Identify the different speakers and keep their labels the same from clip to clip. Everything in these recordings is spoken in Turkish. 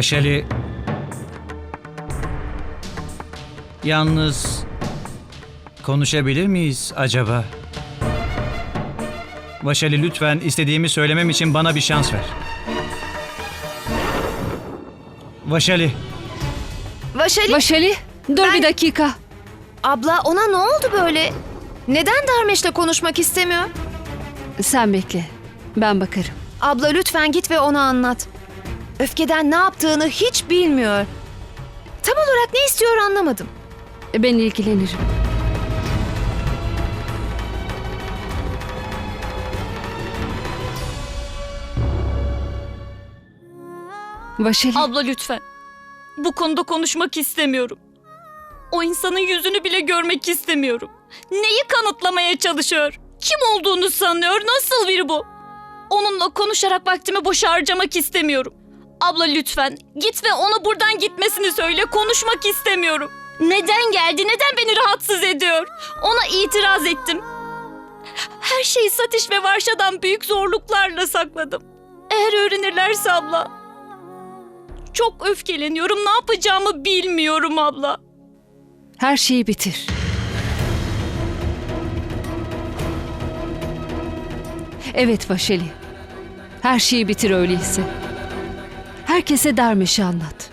Speaker 1: Vaşali... Yalnız... Konuşabilir miyiz acaba? Vaşali lütfen istediğimi söylemem için bana bir şans ver. Vaşali,
Speaker 2: Vaşali,
Speaker 3: Vaşali dur
Speaker 2: Ben-
Speaker 3: bir dakika.
Speaker 2: abla ona ne oldu böyle? Neden Darmeş'le konuşmak istemiyor?
Speaker 3: Sen bekle. Ben bakarım.
Speaker 2: Abla lütfen git ve ona anlat. Öfkeden ne yaptığını hiç bilmiyor. Tam olarak ne istiyor anlamadım.
Speaker 3: Ben ilgilenirim. Vaşali
Speaker 4: Abla lütfen. Bu konuda konuşmak istemiyorum. O insanın yüzünü bile görmek istemiyorum. Neyi kanıtlamaya çalışıyor? Kim olduğunu sanıyor? Nasıl biri bu? Onunla konuşarak vaktimi boşa harcamak istemiyorum. Abla lütfen git ve ona buradan gitmesini söyle. Konuşmak istemiyorum. Neden geldi? Neden beni rahatsız ediyor? Ona itiraz ettim. Her şeyi Satiş ve Varşa'dan büyük zorluklarla sakladım. Eğer öğrenirlerse abla çok öfkeleniyorum. Ne yapacağımı bilmiyorum abla.
Speaker 3: her şeyi bitir. Evet Vaşali. Her şeyi bitir öyleyse. Herkese dermeşi anlat.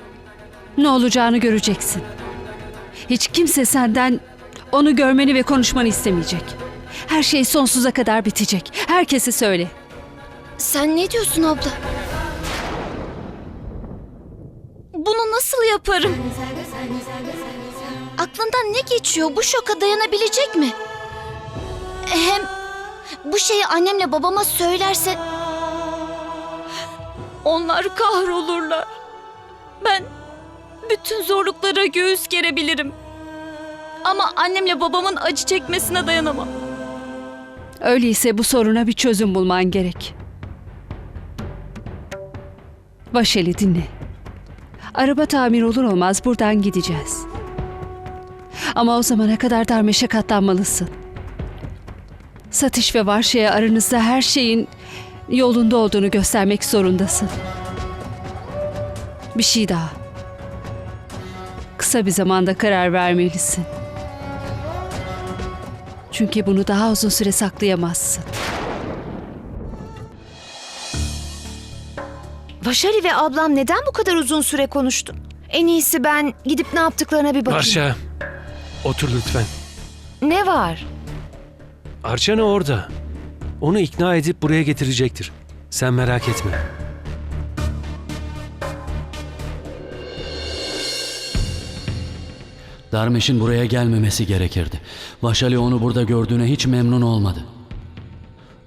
Speaker 3: Ne olacağını göreceksin. Hiç kimse senden onu görmeni ve konuşmanı istemeyecek. Her şey sonsuza kadar bitecek. Herkese söyle.
Speaker 4: Sen ne diyorsun abla? Bunu nasıl yaparım? Aklından ne geçiyor? Bu şoka dayanabilecek mi? Hem bu şeyi annemle babama söylerse... Onlar kahrolurlar. Ben bütün zorluklara göğüs gerebilirim. Ama annemle babamın acı çekmesine dayanamam.
Speaker 3: Öyleyse bu soruna bir çözüm bulman gerek. Vaşeli dinle. Araba tamir olur olmaz buradan gideceğiz. Ama o zamana kadar darmeşe katlanmalısın. Satış ve Varşa'ya aranızda her şeyin yolunda olduğunu göstermek zorundasın. Bir şey daha. Kısa bir zamanda karar vermelisin. Çünkü bunu daha uzun süre saklayamazsın.
Speaker 2: Vaşali ve ablam neden bu kadar uzun süre konuştu? En iyisi ben gidip ne yaptıklarına bir bakayım.
Speaker 5: Arşa, otur lütfen.
Speaker 2: Ne var?
Speaker 5: Arçana orada. Onu ikna edip buraya getirecektir. Sen merak etme.
Speaker 6: Darmeş'in buraya gelmemesi gerekirdi. Vaşali onu burada gördüğüne hiç memnun olmadı.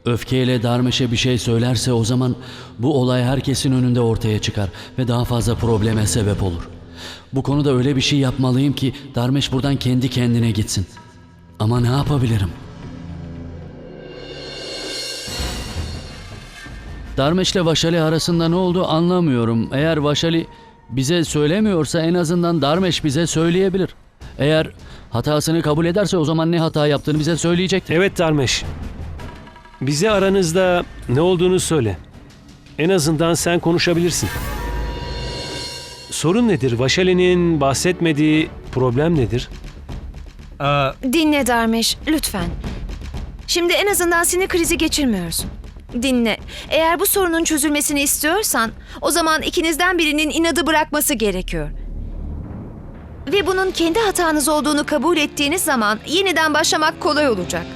Speaker 6: Öfkeyle Darmeş'e bir şey söylerse o zaman bu olay herkesin önünde ortaya çıkar ve daha fazla probleme sebep olur. Bu konuda öyle bir şey yapmalıyım ki Darmeş buradan kendi kendine gitsin. Ama ne yapabilirim? Darmeş'le Vaşali arasında ne oldu anlamıyorum. Eğer Vaşali bize söylemiyorsa en azından Darmeş bize söyleyebilir. Eğer hatasını kabul ederse o zaman ne hata yaptığını bize söyleyecektir.
Speaker 5: Evet Darmeş. Bize aranızda ne olduğunu söyle. En azından sen konuşabilirsin. Sorun nedir? Vaşali'nin bahsetmediği problem nedir?
Speaker 1: aa,
Speaker 2: Dinle Darmeş, lütfen. Şimdi en azından sinir krizi geçirmiyorsun. Dinle. Eğer bu sorunun çözülmesini istiyorsan, o zaman ikinizden birinin inadı bırakması gerekiyor. Ve bunun kendi hatanız olduğunu kabul ettiğiniz zaman yeniden başlamak kolay olacak.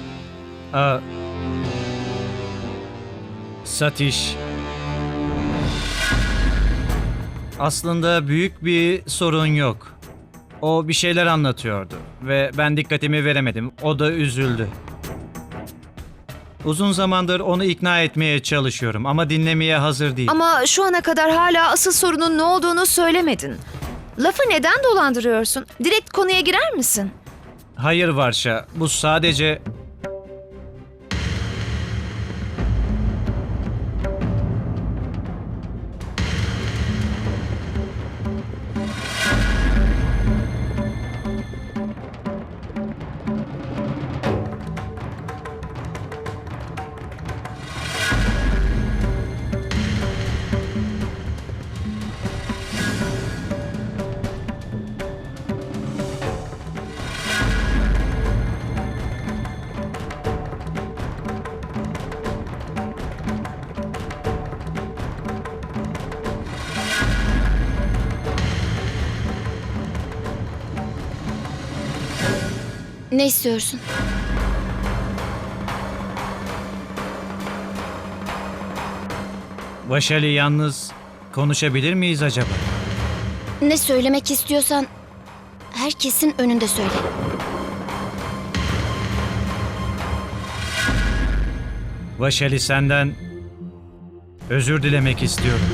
Speaker 1: aa, Satiş. Aslında büyük bir sorun yok. O bir şeyler anlatıyordu ve ben dikkatimi veremedim. O da üzüldü. Uzun zamandır onu ikna etmeye çalışıyorum ama dinlemeye hazır değil.
Speaker 2: Ama şu ana kadar hala asıl sorunun ne olduğunu söylemedin. Lafı neden dolandırıyorsun? Direkt konuya girer misin?
Speaker 1: Hayır Varşa, bu sadece...
Speaker 7: Ne istiyorsun?
Speaker 1: Vaşali yalnız konuşabilir miyiz acaba?
Speaker 7: Ne söylemek istiyorsan herkesin önünde söyle.
Speaker 1: Vaşali senden özür dilemek istiyorum.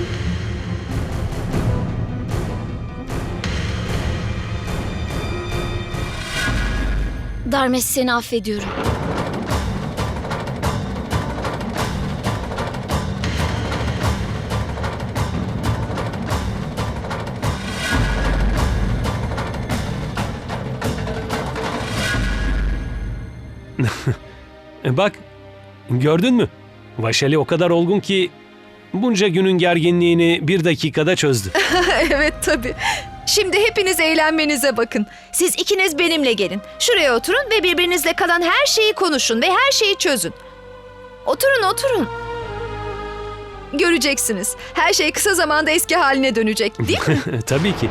Speaker 7: Darmeş seni affediyorum.
Speaker 5: E bak, gördün mü? Vaşali o kadar olgun ki bunca günün gerginliğini bir dakikada çözdü.
Speaker 2: evet tabii. Şimdi hepiniz eğlenmenize bakın. Siz ikiniz benimle gelin. Şuraya oturun ve birbirinizle kalan her şeyi konuşun ve her şeyi çözün. Oturun oturun. Göreceksiniz. Her şey kısa zamanda eski haline dönecek değil mi?
Speaker 5: Tabii ki.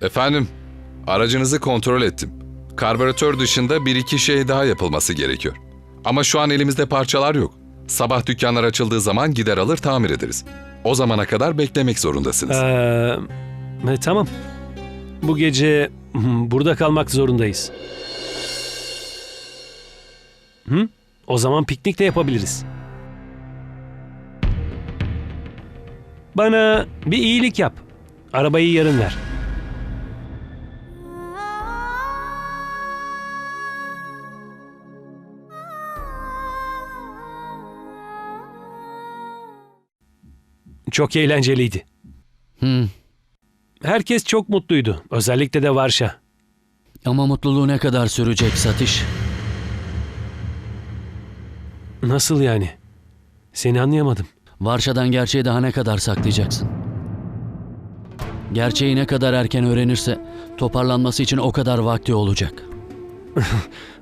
Speaker 8: Efendim, aracınızı kontrol ettim. Karbüratör dışında bir iki şey daha yapılması gerekiyor. Ama şu an elimizde parçalar yok. Sabah dükkanlar açıldığı zaman gider alır tamir ederiz. O zamana kadar beklemek zorundasınız.
Speaker 5: Ee, e, tamam. Bu gece burada kalmak zorundayız. Hı? O zaman piknik de yapabiliriz. Bana bir iyilik yap. Arabayı yarın ver. Çok eğlenceliydi.
Speaker 6: Hmm.
Speaker 5: Herkes çok mutluydu. Özellikle de Varşa.
Speaker 6: Ama mutluluğu ne kadar sürecek Satiş?
Speaker 5: Nasıl yani? Seni anlayamadım.
Speaker 6: Varşa'dan gerçeği daha ne kadar saklayacaksın? Gerçeği ne kadar erken öğrenirse toparlanması için o kadar vakti olacak.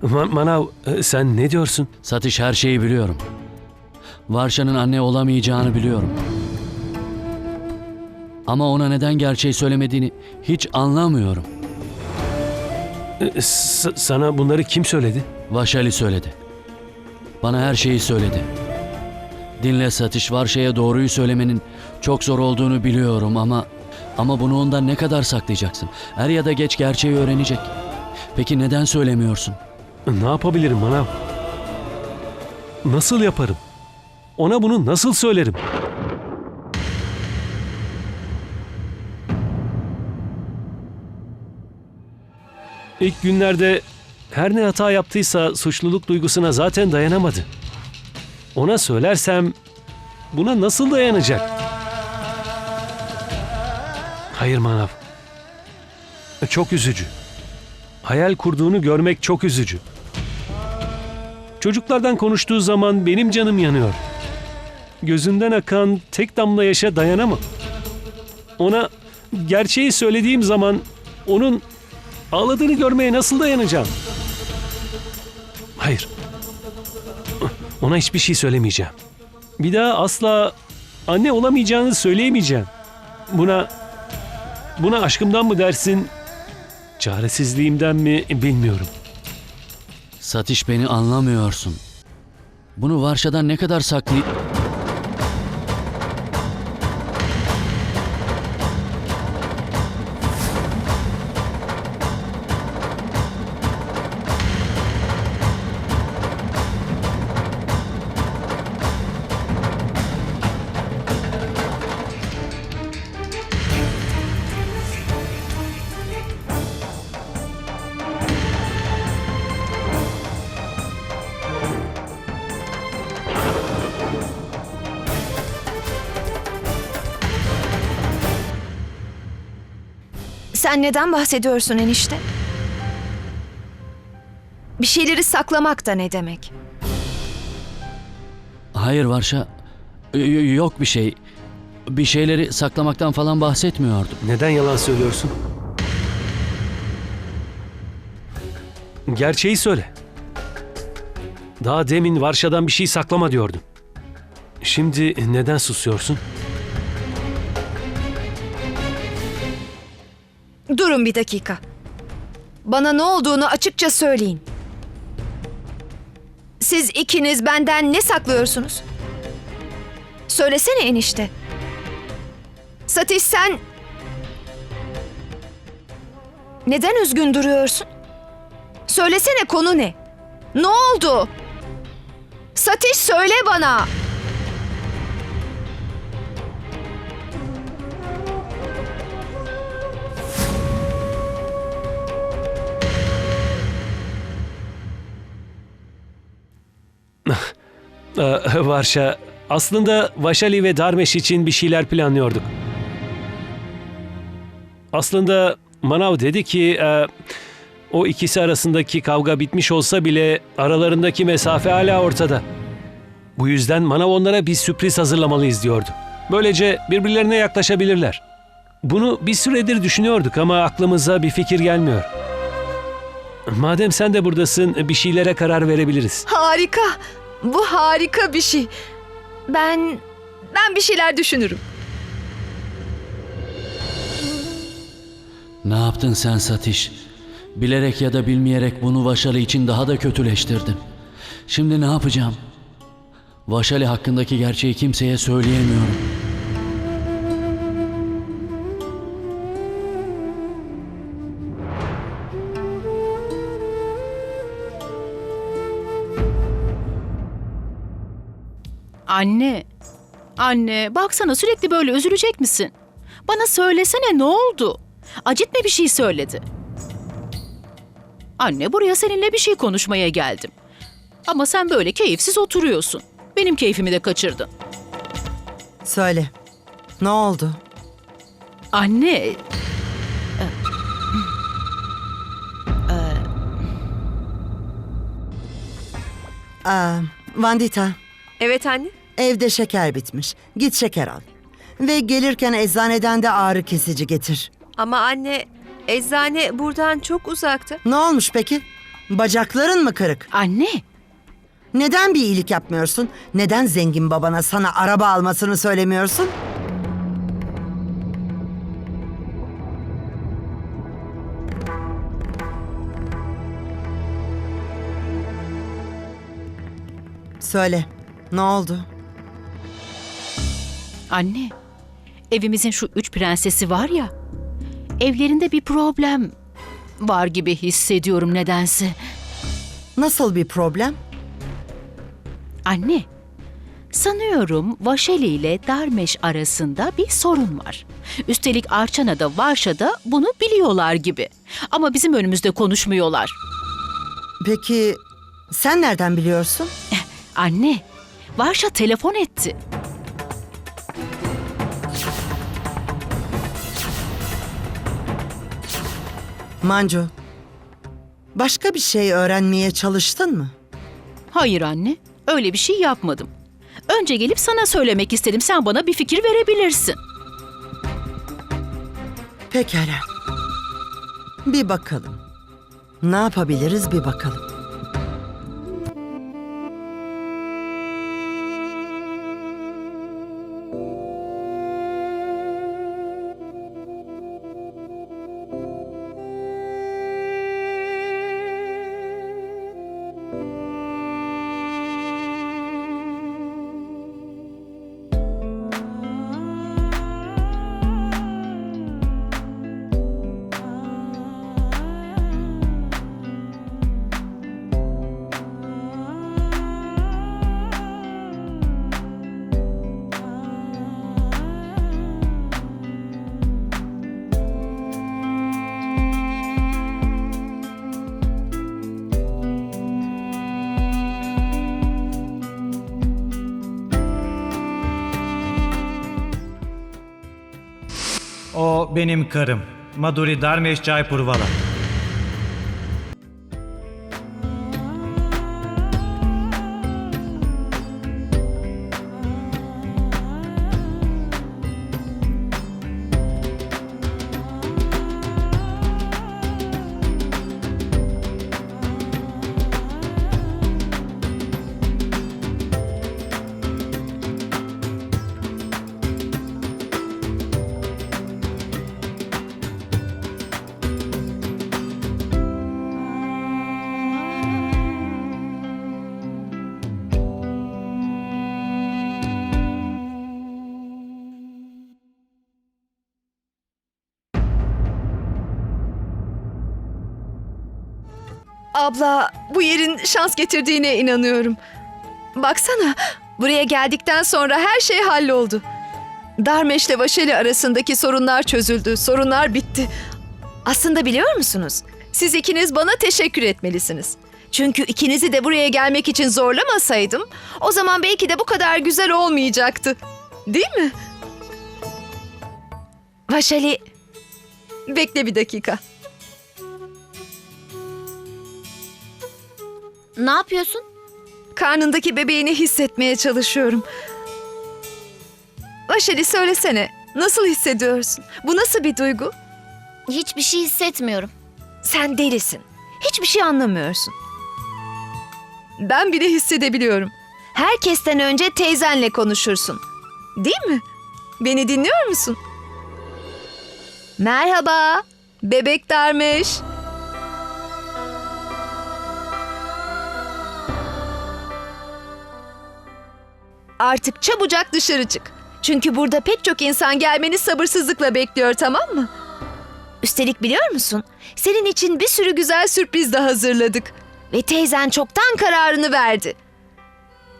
Speaker 5: Ma- Manav e, sen ne diyorsun?
Speaker 6: Satış her şeyi biliyorum. Varşa'nın anne olamayacağını biliyorum. Ama ona neden gerçeği söylemediğini hiç anlamıyorum.
Speaker 5: E, s- sana bunları kim söyledi?
Speaker 6: Vaşali söyledi. Bana her şeyi söyledi. Dinle Satış, Varşa'ya doğruyu söylemenin çok zor olduğunu biliyorum ama ama bunu ondan ne kadar saklayacaksın? Er ya da geç gerçeği öğrenecek. Peki neden söylemiyorsun?
Speaker 5: Ne yapabilirim Manav? Nasıl yaparım? Ona bunu nasıl söylerim? İlk günlerde her ne hata yaptıysa suçluluk duygusuna zaten dayanamadı. Ona söylersem buna nasıl dayanacak? Hayır Manav. Çok üzücü. Hayal kurduğunu görmek çok üzücü. Çocuklardan konuştuğu zaman benim canım yanıyor. Gözünden akan tek damla yaşa dayanamam. Ona gerçeği söylediğim zaman onun ağladığını görmeye nasıl dayanacağım? Hayır. Ona hiçbir şey söylemeyeceğim. Bir daha asla anne olamayacağını söyleyemeyeceğim. Buna buna aşkımdan mı dersin? Çaresizliğimden mi bilmiyorum.
Speaker 6: Satış beni anlamıyorsun. Bunu Varşa'dan ne kadar saklı...
Speaker 2: neden bahsediyorsun enişte? Bir şeyleri saklamak da ne demek?
Speaker 6: Hayır Varşa, y- yok bir şey. Bir şeyleri saklamaktan falan bahsetmiyordum.
Speaker 5: Neden yalan söylüyorsun? Gerçeği söyle. Daha demin Varşa'dan bir şey saklama diyordun. Şimdi neden susuyorsun?
Speaker 2: Durun bir dakika. Bana ne olduğunu açıkça söyleyin. Siz ikiniz benden ne saklıyorsunuz? Söylesene enişte. Satiş sen... Neden üzgün duruyorsun? Söylesene konu ne? Ne oldu? Satiş söyle bana.
Speaker 5: Varşa, aslında Vaşali ve Darmeş için bir şeyler planlıyorduk. Aslında Manav dedi ki e, o ikisi arasındaki kavga bitmiş olsa bile aralarındaki mesafe hala ortada. Bu yüzden Manav onlara bir sürpriz hazırlamalıyız diyordu. Böylece birbirlerine yaklaşabilirler. Bunu bir süredir düşünüyorduk ama aklımıza bir fikir gelmiyor. Madem sen de buradasın bir şeylere karar verebiliriz.
Speaker 2: Harika. Bu harika bir şey. Ben ben bir şeyler düşünürüm.
Speaker 6: Ne yaptın sen Satiş? Bilerek ya da bilmeyerek bunu Vaşali için daha da kötüleştirdin. Şimdi ne yapacağım? Vaşali hakkındaki gerçeği kimseye söyleyemiyorum.
Speaker 9: Anne. Anne baksana sürekli böyle üzülecek misin? Bana söylesene ne oldu? Acit mi bir şey söyledi? Anne buraya seninle bir şey konuşmaya geldim. Ama sen böyle keyifsiz oturuyorsun. Benim keyfimi de kaçırdın.
Speaker 10: Söyle. Ne oldu?
Speaker 9: Anne
Speaker 10: Aa, Vandita,
Speaker 2: Evet anne.
Speaker 10: Evde şeker bitmiş. Git şeker al. Ve gelirken eczaneden de ağrı kesici getir.
Speaker 2: Ama anne eczane buradan çok uzakta.
Speaker 10: Ne olmuş peki? Bacakların mı kırık?
Speaker 9: anne
Speaker 10: Neden bir iyilik yapmıyorsun? Neden zengin babana sana araba almasını söylemiyorsun? Söyle. Ne oldu?
Speaker 9: Anne. Evimizin şu üç prensesi var ya. Evlerinde bir problem var gibi hissediyorum nedense.
Speaker 10: Nasıl bir problem?
Speaker 9: Anne, sanıyorum Vaşeli ile Darmeş arasında bir sorun var. Üstelik Arçana da Varşa da bunu biliyorlar gibi. Ama bizim önümüzde konuşmuyorlar.
Speaker 10: Peki sen nereden biliyorsun?
Speaker 9: Anne, Varşa telefon etti.
Speaker 10: Mancu, başka bir şey öğrenmeye çalıştın mı?
Speaker 9: Hayır anne, öyle bir şey yapmadım. Önce gelip sana söylemek istedim. Sen bana bir fikir verebilirsin.
Speaker 10: Pekala. Bir bakalım. Ne yapabiliriz bir bakalım.
Speaker 1: Benim karım. Maduri Darmesh Jaipurvala.
Speaker 2: Abla, bu yerin şans getirdiğine inanıyorum. Baksana, buraya geldikten sonra her şey halloldu. Darmeş ile Vaşeli arasındaki sorunlar çözüldü, sorunlar bitti. Aslında biliyor musunuz? Siz ikiniz bana teşekkür etmelisiniz. Çünkü ikinizi de buraya gelmek için zorlamasaydım, o zaman belki de bu kadar güzel olmayacaktı. Değil mi? Vaşali, bekle bir dakika.
Speaker 7: Ne yapıyorsun?
Speaker 2: Karnındaki bebeğini hissetmeye çalışıyorum. Vaşali söylesene, nasıl hissediyorsun? Bu nasıl bir duygu?
Speaker 7: Hiçbir şey hissetmiyorum.
Speaker 2: Sen delisin. Hiçbir şey anlamıyorsun. Ben bile hissedebiliyorum. Herkesten önce teyzenle konuşursun. Değil mi? Beni dinliyor musun? Merhaba. Bebek Darmeş. Artık çabucak dışarı çık. Çünkü burada pek çok insan gelmeni sabırsızlıkla bekliyor tamam mı? Üstelik biliyor musun? Senin için bir sürü güzel sürpriz de hazırladık. Ve teyzen çoktan kararını verdi.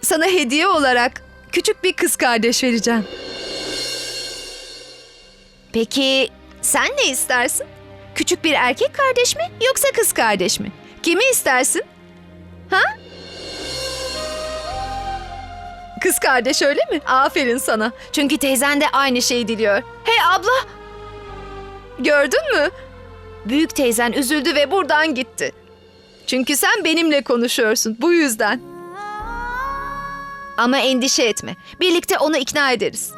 Speaker 2: Sana hediye olarak küçük bir kız kardeş vereceğim. Peki sen ne istersin? Küçük bir erkek kardeş mi yoksa kız kardeş mi? Kimi istersin? Ha? Kız kardeş öyle mi? Aferin sana. Çünkü teyzen de aynı şeyi diliyor. Hey abla! Gördün mü? Büyük teyzen üzüldü ve buradan gitti. Çünkü sen benimle konuşuyorsun bu yüzden. Ama endişe etme. Birlikte onu ikna ederiz.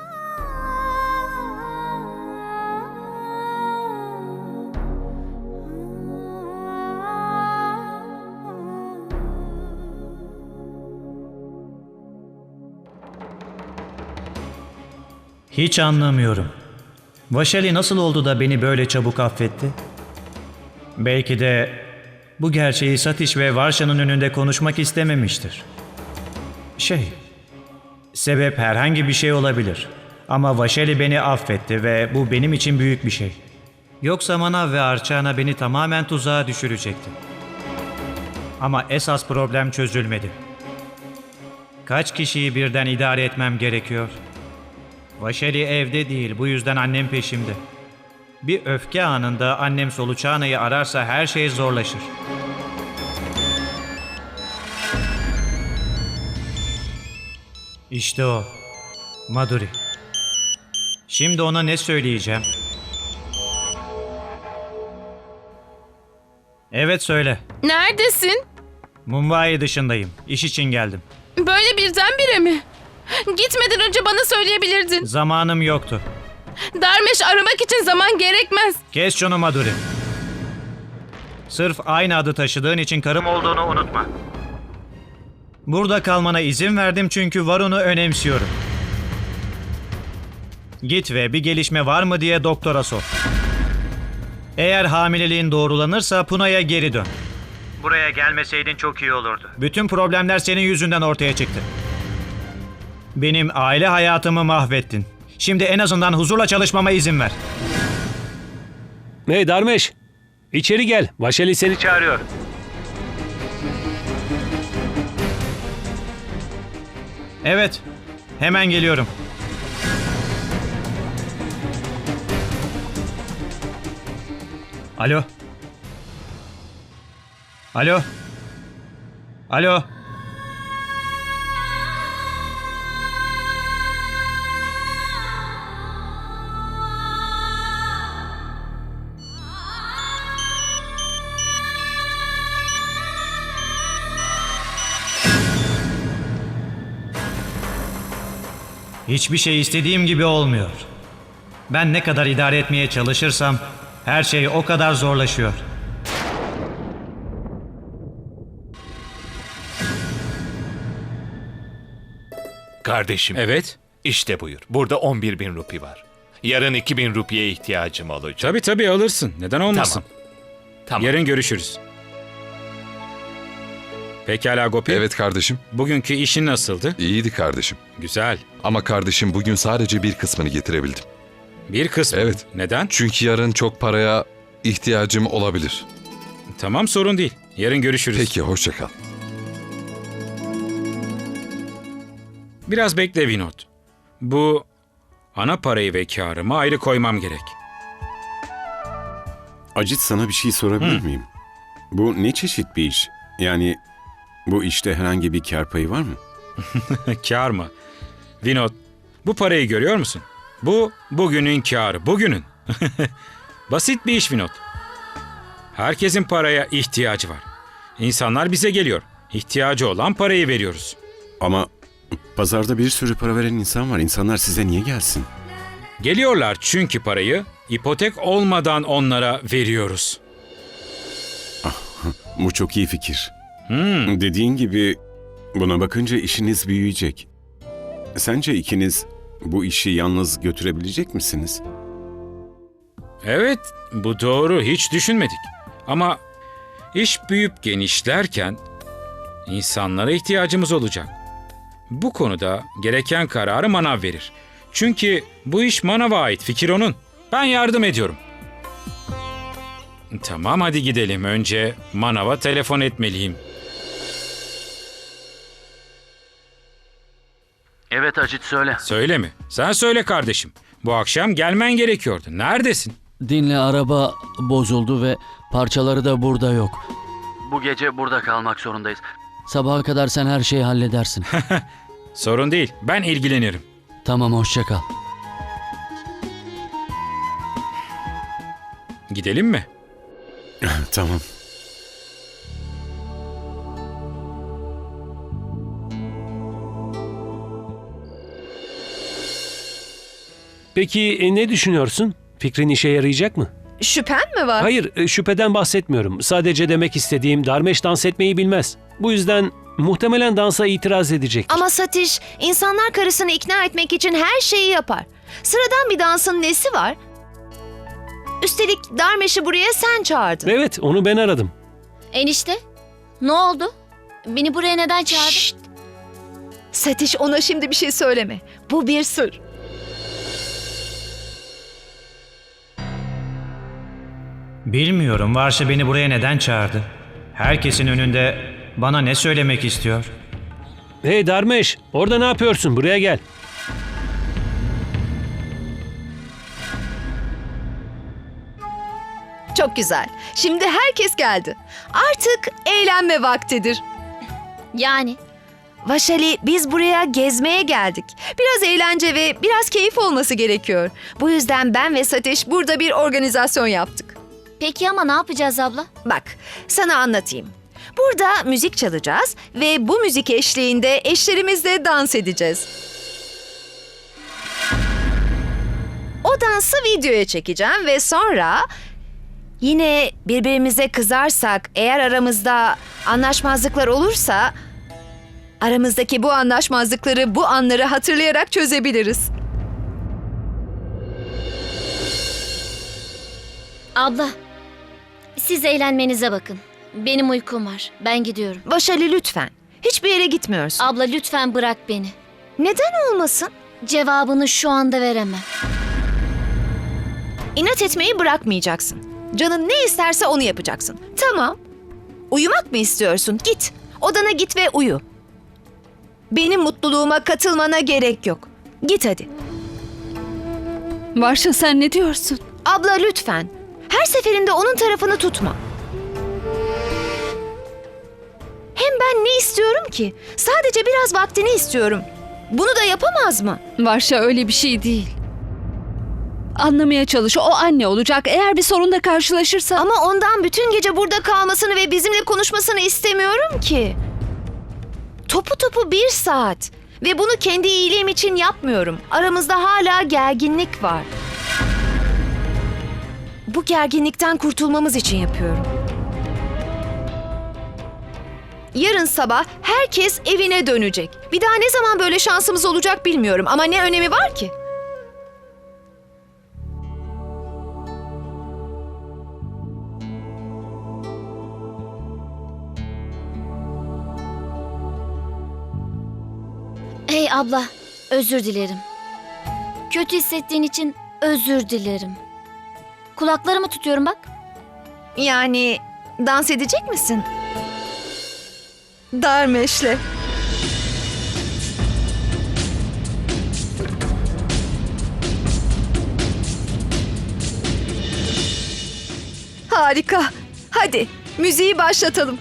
Speaker 1: Hiç anlamıyorum. Vaşali nasıl oldu da beni böyle çabuk affetti? Belki de bu gerçeği Satiş ve Varşa'nın önünde konuşmak istememiştir. Şey, sebep herhangi bir şey olabilir. Ama Vaşali beni affetti ve bu benim için büyük bir şey. Yoksa Manav ve Arçana beni tamamen tuzağa düşürecekti. Ama esas problem çözülmedi. Kaç kişiyi birden idare etmem gerekiyor? Vaşeli evde değil, bu yüzden annem peşimde. Bir öfke anında annem Soluçana'yı ararsa her şey zorlaşır. İşte o. Maduri. Şimdi ona ne söyleyeceğim? Evet söyle.
Speaker 4: Neredesin?
Speaker 1: Mumbai dışındayım. İş için geldim.
Speaker 4: Böyle birdenbire mi? Gitmeden önce bana söyleyebilirdin.
Speaker 1: Zamanım yoktu.
Speaker 4: Darmeş aramak için zaman gerekmez.
Speaker 1: Kes şunu Maduri. Sırf aynı adı taşıdığın için karım olduğunu unutma. Burada kalmana izin verdim çünkü Varun'u önemsiyorum. Git ve bir gelişme var mı diye doktora sor. Eğer hamileliğin doğrulanırsa Puna'ya geri dön. Buraya gelmeseydin çok iyi olurdu. Bütün problemler senin yüzünden ortaya çıktı. Benim aile hayatımı mahvettin. Şimdi en azından huzurla çalışmama izin ver.
Speaker 5: Hey Darmeş, içeri gel. Vaşeli seni
Speaker 1: Çağırıyor. Evet, hemen geliyorum. Alo. Alo. Alo. Hiçbir şey istediğim gibi olmuyor. Ben ne kadar idare etmeye çalışırsam her şey o kadar zorlaşıyor.
Speaker 11: Kardeşim.
Speaker 12: Evet.
Speaker 11: İşte buyur. Burada 11 bin rupi var. Yarın 2 bin rupiye ihtiyacım olacak.
Speaker 12: Tabii tabii alırsın. Neden olmasın?
Speaker 11: Tamam. Tamam.
Speaker 12: Yarın görüşürüz. Pekala Gopi.
Speaker 8: Evet kardeşim.
Speaker 12: Bugünkü işin nasıldı?
Speaker 8: İyiydi kardeşim.
Speaker 12: Güzel.
Speaker 8: Ama kardeşim bugün sadece bir kısmını getirebildim.
Speaker 12: Bir kısmı.
Speaker 8: Evet.
Speaker 12: Neden?
Speaker 8: Çünkü yarın çok paraya ihtiyacım olabilir.
Speaker 12: Tamam sorun değil. Yarın görüşürüz.
Speaker 8: Peki hoşça kal.
Speaker 12: Biraz bekle Vinod. Bu ana parayı ve karımı ayrı koymam gerek.
Speaker 13: Acit sana bir şey sorabilir miyim? Bu ne çeşit bir iş? Yani bu işte herhangi bir kar payı var mı?
Speaker 12: Kar mı? Vinod, bu parayı görüyor musun? Bu bugünün karı, bugünün. Basit bir iş Vinod. Herkesin paraya ihtiyacı var. İnsanlar bize geliyor. İhtiyacı olan parayı veriyoruz.
Speaker 13: Ama pazarda bir sürü para veren insan var. İnsanlar size niye gelsin?
Speaker 12: Geliyorlar çünkü parayı ipotek olmadan onlara veriyoruz.
Speaker 13: Bu çok iyi fikir.
Speaker 12: Hmm.
Speaker 13: Dediğin gibi buna bakınca işiniz büyüyecek. Sence ikiniz bu işi yalnız götürebilecek misiniz?
Speaker 12: Evet, bu doğru. Hiç düşünmedik. Ama iş büyüyüp genişlerken insanlara ihtiyacımız olacak. Bu konuda gereken kararı manav verir. Çünkü bu iş manava ait, fikir onun. Ben yardım ediyorum. Tamam hadi gidelim. Önce manava telefon etmeliyim.
Speaker 6: Evet Acit söyle.
Speaker 12: Söyle mi? Sen söyle kardeşim. Bu akşam gelmen gerekiyordu. Neredesin?
Speaker 6: Dinle araba bozuldu ve parçaları da burada yok. Bu gece burada kalmak zorundayız. Sabaha kadar sen her şeyi halledersin.
Speaker 12: Sorun değil. Ben ilgilenirim.
Speaker 6: tamam hoşça kal.
Speaker 12: Gidelim mi?
Speaker 13: tamam.
Speaker 5: Peki e, ne düşünüyorsun? Fikrin işe yarayacak mı?
Speaker 2: Şüphen mi var?
Speaker 5: Hayır, e, şüpheden bahsetmiyorum. Sadece demek istediğim Darmeş dans etmeyi bilmez. Bu yüzden muhtemelen dansa itiraz edecek.
Speaker 2: Ama Satish insanlar karısını ikna etmek için her şeyi yapar. Sıradan bir dansın nesi var? Üstelik Darmeş'i buraya sen çağırdın.
Speaker 5: Evet, onu ben aradım.
Speaker 7: Enişte, ne oldu? Beni buraya neden çağırdın?
Speaker 2: Şşt! Satish ona şimdi bir şey söyleme. Bu bir sır.
Speaker 1: Bilmiyorum Varşa beni buraya neden çağırdı. Herkesin önünde bana ne söylemek istiyor?
Speaker 5: Hey Darmeş, orada ne yapıyorsun? Buraya gel.
Speaker 2: Çok güzel. Şimdi herkes geldi. Artık eğlenme vaktidir.
Speaker 7: Yani
Speaker 2: Vaşali biz buraya gezmeye geldik. Biraz eğlence ve biraz keyif olması gerekiyor. Bu yüzden ben ve Satish burada bir organizasyon yaptık.
Speaker 7: Peki ama ne yapacağız abla?
Speaker 2: Bak, sana anlatayım. Burada müzik çalacağız ve bu müzik eşliğinde eşlerimizle dans edeceğiz. O dansı videoya çekeceğim ve sonra yine birbirimize kızarsak, eğer aramızda anlaşmazlıklar olursa aramızdaki bu anlaşmazlıkları bu anları hatırlayarak çözebiliriz.
Speaker 7: Abla, siz eğlenmenize bakın. Benim uykum var. Ben gidiyorum.
Speaker 2: Vaşali lütfen. Hiçbir yere gitmiyorsun.
Speaker 7: Abla lütfen bırak beni.
Speaker 2: Neden olmasın?
Speaker 7: Cevabını şu anda veremem.
Speaker 2: İnat etmeyi bırakmayacaksın. Canın ne isterse onu yapacaksın. Tamam. Uyumak mı istiyorsun? Git. Odana git ve uyu. Benim mutluluğuma katılmana gerek yok. Git hadi.
Speaker 3: Varşa sen ne diyorsun?
Speaker 2: Abla lütfen. Her seferinde onun tarafını tutma. Hem ben ne istiyorum ki? Sadece biraz vaktini istiyorum. Bunu da yapamaz mı?
Speaker 3: Varşa öyle bir şey değil. Anlamaya çalış. O anne olacak. Eğer bir sorunla karşılaşırsa...
Speaker 2: Ama ondan bütün gece burada kalmasını ve bizimle konuşmasını istemiyorum ki. Topu topu bir saat. Ve bunu kendi iyiliğim için yapmıyorum. Aramızda hala gerginlik var. Bu gerginlikten kurtulmamız için yapıyorum. Yarın sabah herkes evine dönecek. Bir daha ne zaman böyle şansımız olacak bilmiyorum ama ne önemi var ki?
Speaker 7: Hey abla, özür dilerim. Kötü hissettiğin için özür dilerim. Kulaklarımı tutuyorum bak.
Speaker 2: Yani dans edecek misin? Darmeş'le. Harika. Hadi müziği başlatalım.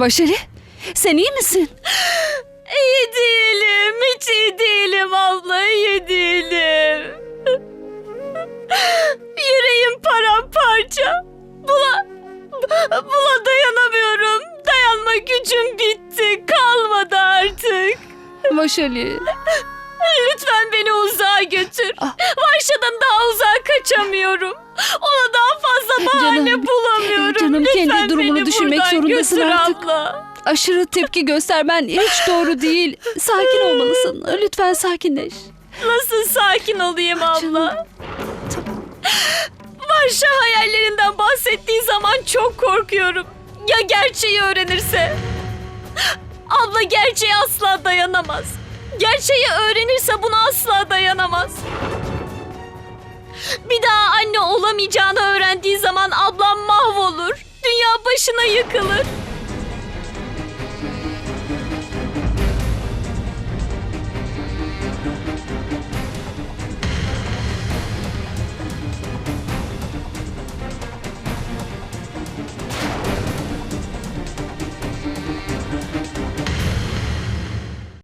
Speaker 3: Vaşali sen iyi misin?
Speaker 4: İyi değilim. Hiç iyi değilim abla. iyi değilim. Yüreğim paramparça. Buna, buna dayanamıyorum. Dayanma gücüm bitti. Kalmadı artık.
Speaker 3: Vaşali
Speaker 4: Lütfen beni uzağa götür. Varşa'dan daha uzağa kaçamıyorum. Ona daha fazla bahane
Speaker 3: Canım,
Speaker 4: bulamıyorum.
Speaker 3: canım, kendi
Speaker 4: Lütfen
Speaker 3: durumunu
Speaker 4: beni
Speaker 3: düşünmek zorundasın artık. Aşırı tepki göstermen hiç doğru değil. Sakin olmalısın. Lütfen sakinleş.
Speaker 4: Nasıl sakin olayım abla? Varşa hayallerinden bahsettiği zaman çok korkuyorum. Ya gerçeği öğrenirse? Abla gerçeğe asla dayanamaz. Gerçeği öğrenirse buna asla dayanamaz. Bir daha anne olamayacağını öğrendiği zaman ablam mahvolur. Dünya başına yıkılır.